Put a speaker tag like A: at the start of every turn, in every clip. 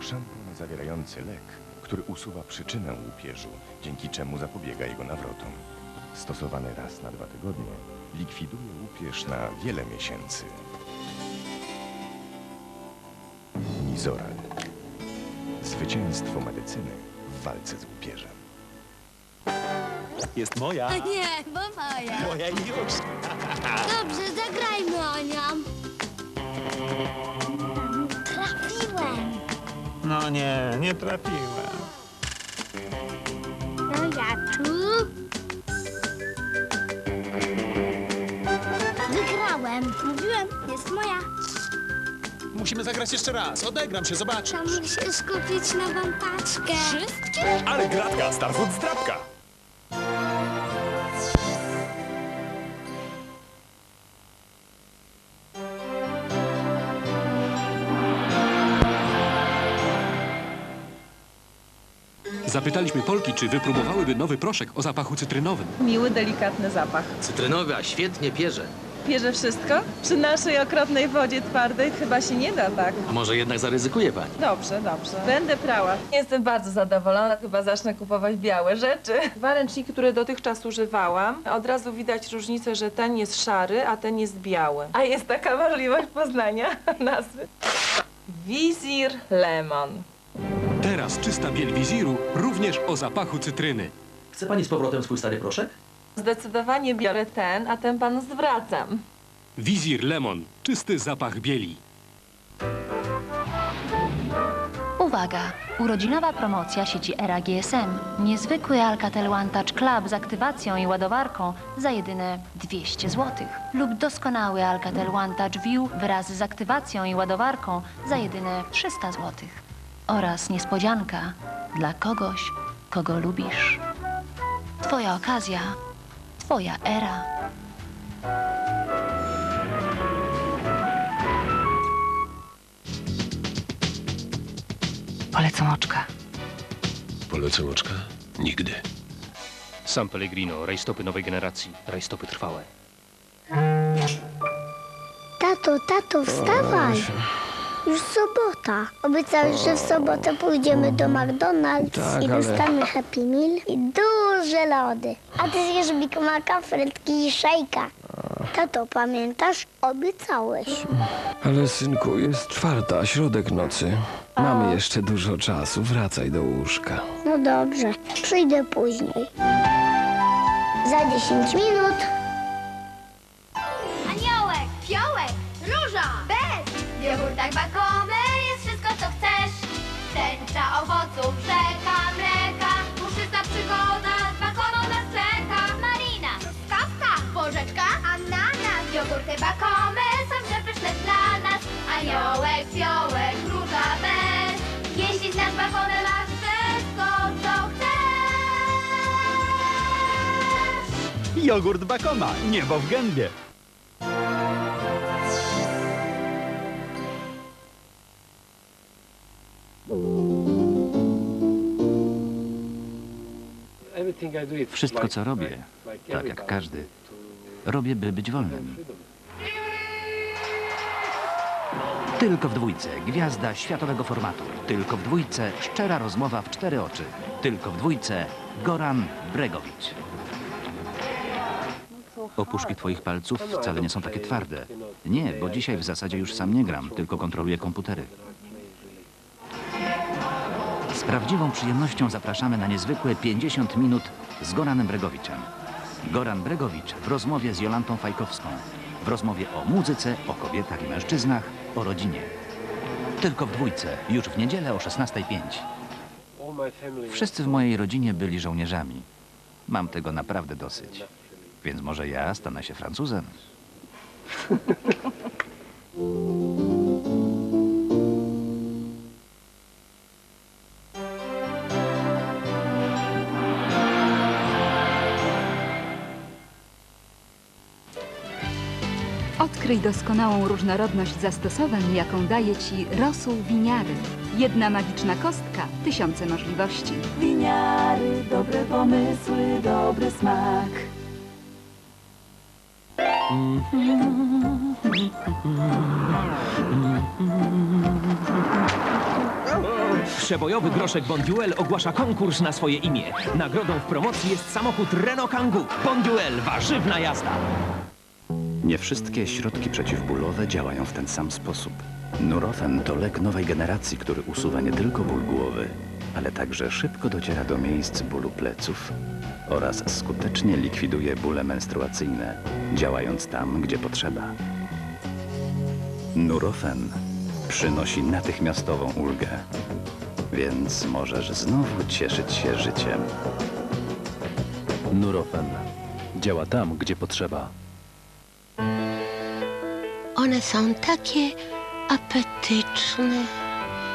A: To szampon zawierający lek, który usuwa przyczynę łupieżu, dzięki czemu zapobiega jego nawrotom. Stosowany raz na dwa tygodnie likwiduje łupież na wiele miesięcy. Nizoral. Zwycięstwo medycyny w walce z łupieżem.
B: Jest moja.
C: Nie, bo moja.
B: Moja już. No nie, nie trafiłem.
C: No ja tu. Wygrałem. Mówiłem, jest moja.
B: Musimy zagrać jeszcze raz. Odegram się, zobacz.
C: To muszę skupić nową paczkę. Wszystkie?
B: Ale gratka, Starfoot zdrabka.
D: Zapytaliśmy Polki, czy wypróbowałyby nowy proszek o zapachu cytrynowym.
E: Miły, delikatny zapach.
F: Cytrynowy, a świetnie pierze.
E: Bierze wszystko? Przy naszej okropnej wodzie twardej chyba się nie da tak.
F: A może jednak zaryzykuje pani?
E: Dobrze, dobrze. Będę prała. Jestem bardzo zadowolona. Chyba zacznę kupować białe rzeczy. Dwa ręczniki, które dotychczas używałam, od razu widać różnicę, że ten jest szary, a ten jest biały. A jest taka możliwość poznania nazwy. Wizir Lemon.
D: Teraz czysta biel wiziru również o zapachu cytryny.
F: Chce pani z powrotem swój stary proszek?
E: Zdecydowanie biorę ten, a ten panu zwracam.
D: Wizir Lemon. Czysty zapach bieli.
G: Uwaga! Urodzinowa promocja sieci ERA GSM. Niezwykły Alcatel One Touch Club z aktywacją i ładowarką za jedyne 200 zł. Lub doskonały Alcatel One Touch View wraz z aktywacją i ładowarką za jedyne 300 zł. Oraz niespodzianka dla kogoś, kogo lubisz. Twoja okazja, Twoja era. Polecą oczka.
H: Polecę oczka? Nigdy.
I: San Pellegrino, rajstopy nowej generacji, rajstopy trwałe.
C: Tato, tato, wstawaj. Już sobota. Obiecałeś, że w sobotę pójdziemy do McDonald's
H: Tak,
C: i
H: ale-
C: dostaniemy Happy Meal i duże lody. A ty zjesz Big Maca, frytki i szejka. Tato, pamiętasz? Obiecałeś.
H: Ale synku, jest czwarta, środek nocy. Mamy jeszcze dużo czasu, wracaj do łóżka.
C: No dobrze, przyjdę później. Za 10 minut.
J: Jeśli znasz bakonę masz wszystko co chcesz
B: Jogurt Bakoma, niebo w gębie.
I: Wszystko, co robię, tak jak każdy, robię, by być wolnym. Tylko w dwójce gwiazda światowego formatu. Tylko w dwójce szczera rozmowa w cztery oczy. Tylko w dwójce Goran Bregowicz. Opuszki twoich palców wcale nie są takie twarde. Nie, bo dzisiaj w zasadzie już sam nie gram, tylko kontroluję komputery. Z prawdziwą przyjemnością zapraszamy na niezwykłe 50 minut z Goranem Bregowiczem. Goran Bregowicz w rozmowie z Jolantą Fajkowską. W rozmowie o muzyce, o kobietach i mężczyznach, o rodzinie. Tylko w dwójce, już w niedzielę o 16.05. Wszyscy w mojej rodzinie byli żołnierzami. Mam tego naprawdę dosyć. Więc może ja stanę się Francuzem?
K: Odkryj doskonałą różnorodność zastosowań, jaką daje Ci rosół winiary. Jedna magiczna kostka, tysiące możliwości.
E: Winiary, dobre pomysły, dobry smak.
L: Przebojowy groszek Bonduel ogłasza konkurs na swoje imię. Nagrodą w promocji jest samochód Renault Kangoo. Bonduel, warzywna jazda.
I: Nie wszystkie środki przeciwbólowe działają w ten sam sposób. Nurofen to lek nowej generacji, który usuwa nie tylko ból głowy, ale także szybko dociera do miejsc bólu pleców oraz skutecznie likwiduje bóle menstruacyjne, działając tam, gdzie potrzeba. Nurofen przynosi natychmiastową ulgę, więc możesz znowu cieszyć się życiem.
F: Nurofen. Działa tam, gdzie potrzeba.
J: One są takie apetyczne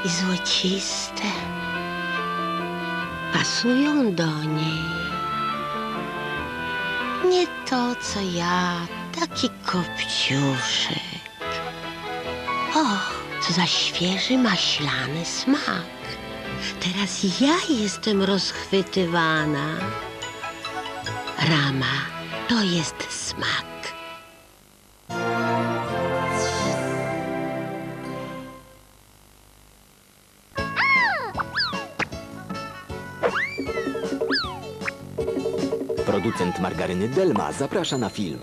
J: i złociste. Pasują do niej. Nie to, co ja, taki kopciuszek. Och, co za świeży, maślany smak. Teraz ja jestem rozchwytywana. Rama, to jest smak.
M: Producent margaryny Delma zaprasza na film